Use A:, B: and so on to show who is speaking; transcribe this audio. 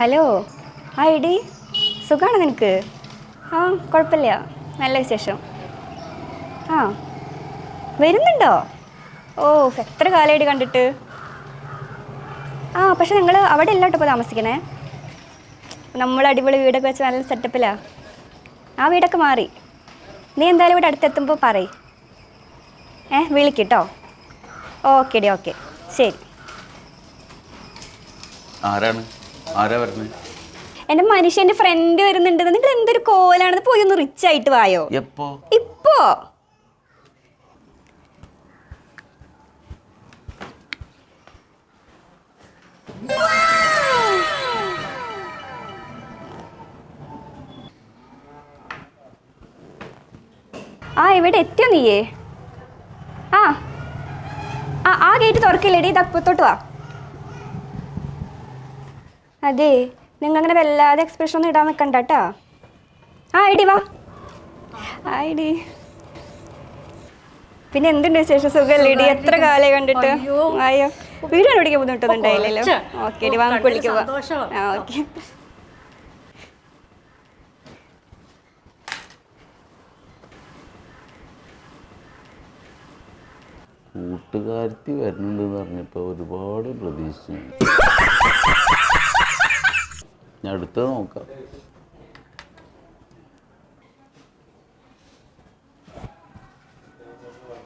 A: Hello. ആ എടി. സുഖമാണ് നിനക്ക്? ആ കുഴപ്പമില്ല. നല്ല വിശേഷം. ആ വരുന്നുണ്ടോ? ഓ എത്ര കാലമായിട്ട് കണ്ടിട്ട്? ആ പക്ഷെ നിങ്ങൾ അവിടെ അല്ല ഇപ്പോൾ താമസിക്കണേ നമ്മൾ അടിപൊളി വീടൊക്കെ വെച്ച് നല്ല സെറ്റപ്പിലാണ് ആ വീടൊക്കെ മാറി. നീ എന്തായാലും ഇവിടെ അടുത്തെത്തുമ്പോൾ പറയ്. ഏ വിളിക്കട്ടോ ഓക്കെ ഡി ഓക്കെ. ശരി.
B: ആരാണ്? ആരാ
A: എന്റെ മനുഷ്യന്റെ ഫ്രണ്ട് വരുന്നുണ്ട് നിങ്ങൾ എന്തൊരു കോലാണെന്ന് പോയി ഒന്ന് റിച്ച് ആയിട്ട് വായോ?
B: എപ്പോ?
A: ഇപ്പോ? ആ ഇവിടെ എത്തിയോ നീയേ? ആ ആ ആ ഗേറ്റ് തുറക്കില്ലേടി. ഇത് അപ്പത്തോട്ട് വാ. അതെ നിങ്ങൾ അങ്ങനെ വല്ലാതെ എക്സ്പ്രഷൻ ഒന്നും ഇടാൻ നിൽക്കണ്ട കേട്ടോ ആ ഐഡി വാ. ഐഡി പിന്നെ എന്തുണ്ട് വിശേഷം? സുഖമല്ലേ ഇടി എത്ര കാലേ കണ്ടിട്ട്?
C: അയ്യോ.
A: അയ്യോ വീഡിയോ പിടിക്കാൻ ബുദ്ധിമുട്ടൊന്നുണ്ടായില്ലല്ലോ. ഓക്കെ ഇടി വാ നമുക്ക് വിളിക്കുക. ആ ഓക്കെ.
B: കൂട്ടുകാരത്തി വരുന്നുണ്ടെന്ന് പറഞ്ഞപ്പോൾ ഒരുപാട് പ്രതീക്ഷിച്ചു ഞാൻ അടുത്തത് നോക്കാം.